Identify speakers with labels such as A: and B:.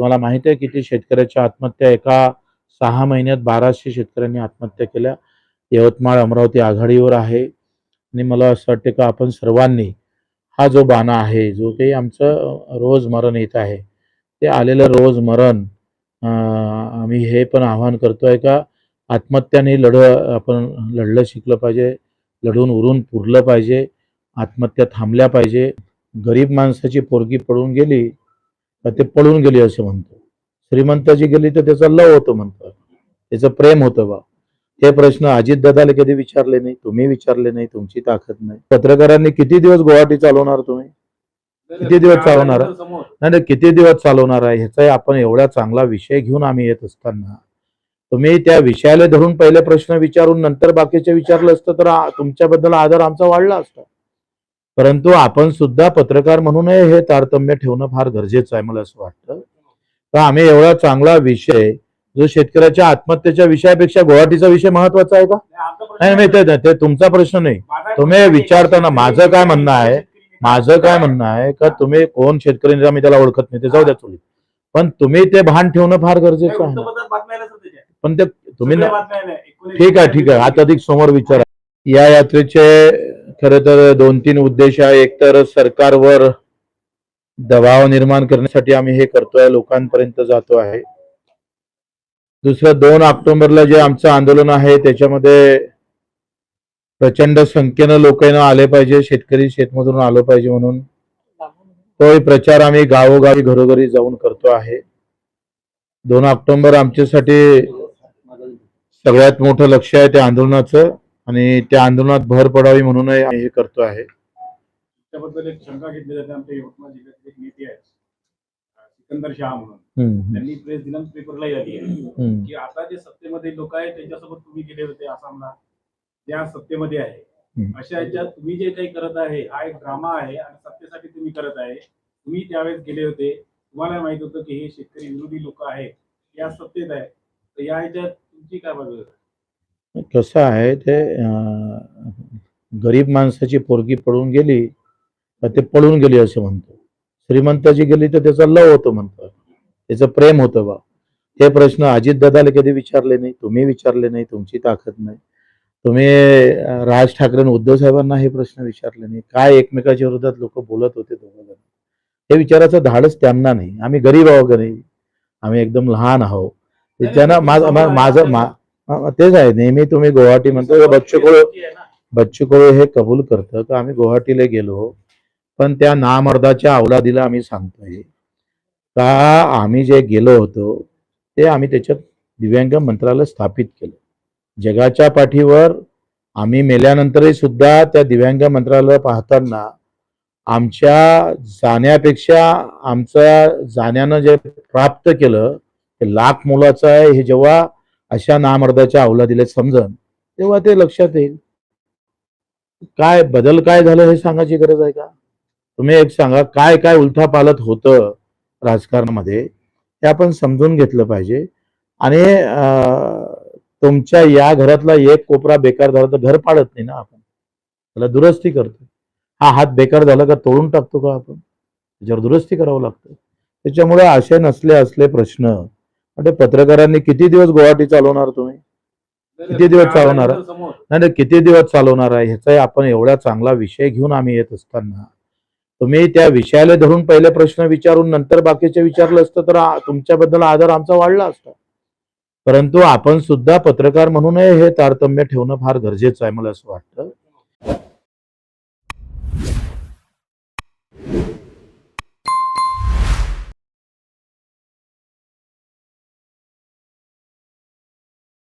A: तुम्हाला माहिती आहे किती शेतकऱ्याच्या आत्महत्या एका सहा महिन्यात बाराशे शेतकऱ्यांनी आत्महत्या केल्या. यवतमाळ अमरावती आघाडीवर आहे. आणि मला असं वाटतं का आपण सर्वांनी हा जो बाणा आहे जो काही आमचं रोज मरण येत आहे ते आलेलं रोज मरण आम्ही हे पण आव्हान करतो आहे का आत्महत्याने लढ आपण लढलं शिकलं पाहिजे लढून उरून पुरलं पाहिजे आत्महत्या थांबल्या पाहिजे. गरीब माणसाची पोरगी पडून गेली ते पळून गेली असे म्हणतो. श्रीमंताची गेली तर त्याचा लव होतो म्हणतात त्याचं प्रेम होतं बा. हे प्रश्न अजित दादाला कधी विचारले नाही तुम्ही विचारले नाही तुमची ताकद नाही. पत्रकारांनी किती दिवस गुवाहाटी चालवणार तुम्ही? किती दिवस चालवणार? नाही नाही किती दिवस चालवणार आहे? ह्याचा आपण एवढा चांगला विषय घेऊन आम्ही येत असताना. तुम्ही त्या विषयाला धरून पहिले प्रश्न विचारून नंतर बाकीचे विचारलं असतं तर तुमच्याबद्दल आदर आमचा वाढला असता. परंतु आपण सुद्धा पत्रकार म्हणूनही हे तारतम्य ठेवणं फार गरजेचं आहे मला असं वाटतं. तर आम्ही एवढा चांगला विषय जो शेतकऱ्याच्या आत्महत्येच्या विषयापेक्षा गुवाहाटीचा विषय महत्त्वाचा आहे का? नाही नाही ते- ते तुमचा प्रश्न नाही. तुम्ही विचारताना माझं काय म्हणणं आहे, माझं काय म्हणणं आहे का तुम्ही कोण शेतकरी मी त्याला ओळखत नाही ते जाऊ द्या चोली पण तुम्ही ते भान ठेवणं फार गरजेचं आहे. पण ते तुम्ही ठीक आहे ठीक आहे. आता अधिक समोर विचारा. या यात्रेचे खर तर दोन तीन उद्देश आहे. एक तर सरकारवर दबाव निर्माण करण्यासाठी आम्ही हे करतोय लोकांपर्यंत जातो आहे. दुसरं दोन ऑक्टोबरला जे आमचं आंदोलन आहे त्याच्यामध्ये प्रचंड संख्येनं लोकांना आले पाहिजे शेतकरी शेतमधून आलं पाहिजे म्हणून. तो प्रचार आम्ही गावोगावी घरोघरी जाऊन करतो आहे. दोन ऑक्टोबर आमच्यासाठी सगळ्यात मोठं लक्ष आहे त्या आंदोलनाचं. आणि त्या आंदोलनात भर पडावी म्हणूनही आम्ही हे करतो आहे.
B: त्याबद्दल एक शंका घेतली जाते. आमच्या यवतमाळ जिल्ह्यातील एक नेते आहेत. सिकंदर शहा म्हणून. त्यांनी प्रेस दिनांक पेपरलाही आली आहे. की आता जे सत्तेमध्ये लोक आहेत त्यांच्यासोबत तुम्ही गेले होते आसामला त्या सत्तेमध्ये आहे. अशा याच्यात तुम्ही जे काही करत आहे हा एक ड्रामा आहे आणि सत्तेसाठी तुम्ही करत आहे. तुम्ही त्यावेळेस गेले होते. तुम्हाला माहीत होतं की हे शेतकरी विरोधी लोक आहेत. या सत्तेत आहे. तर या ह्याच्यात तुमची काय बाजू आहे?
A: कसं आहे ते गरीब माणसाची पोरगी पळून गेली ते पळून गेली असं म्हणतो. श्रीमंताची गेली तर त्याचा लव होतो म्हणतात. त्याचं प्रेम होतं बा. हे प्रश्न अजित दादाला कधी विचारले नाही तुम्ही विचारले नाही तुमची ताकद नाही. तुम्ही राज ठाकरे उद्धव साहेबांना हे प्रश्न विचारले नाही. काय एकमेकाच्या विरोधात लोक बोलत होते दोघं जण हे विचाराचं धाडच त्यांना नाही. आम्ही गरीब आहोत का नाही? आम्ही एकदम लहान आहोत. त्याच्यानं माझं माझं मा- तेच आहे. नेहमी तुम्ही गुवाहाटी म्हणतो बच्चू कडू बच्चू कडू हे कबूल करतं का? आम्ही गुवाहाटीला गेलो पण त्या नामर्दाच्या अवलादीला आम्ही सांगतोय का? आम्ही जे गेलो होतो ते आम्ही त्याच्यात दिव्यांग मंत्रालय स्थापित केलं. जगाच्या पाठीवर आम्ही मेल्यानंतरही सुद्धा त्या दिव्यांग मंत्रालय पाहताना आमच्या जाण्यापेक्षा आमच्या जाण्यानं जे प्राप्त केलं ते लाख मुलाचं आहे. हे जेव्हा अशा नामर्दाच्या अवलादीला समजन तेव्हा ते लक्षात येईल. काय बदल काय झालं हे सांगायची गरज आहे का? तुम्ही एक सांगा काय काय उलथापालत होतं राजकारणामध्ये हे आपण समजून घेतलं पाहिजे. आणि तुमच्या या घरातला एक कोपरा बेकार झाला तर घर पाडत नाही ना आपण. त्याला दुरुस्ती करतो हा हात बेकार झाला का तोडून टाकतो का आपण? त्याच्यावर दुरुस्ती करावं लागतं. त्याच्यामुळे असे नसले असले प्रश्न म्हणजे पत्रकारांनी किती दिवस गुवाहाटी चालवणार तुम्ही? किती दिवस चालवणार? नाही किती दिवस चालवणार आहे? ह्याचाही आपण एवढा चांगला विषय घेऊन आम्ही येत असताना. तुम्ही त्या विषयाला धरून पहिले प्रश्न विचारून नंतर बाकीचे विचारलं असतं तर तुमच्याबद्दल आदर आमचा वाढला असता. परंतु आपण सुद्धा पत्रकार म्हणूनही हे तारतम्य ठेवणं फार गरजेचं आहे मला असं वाटतं.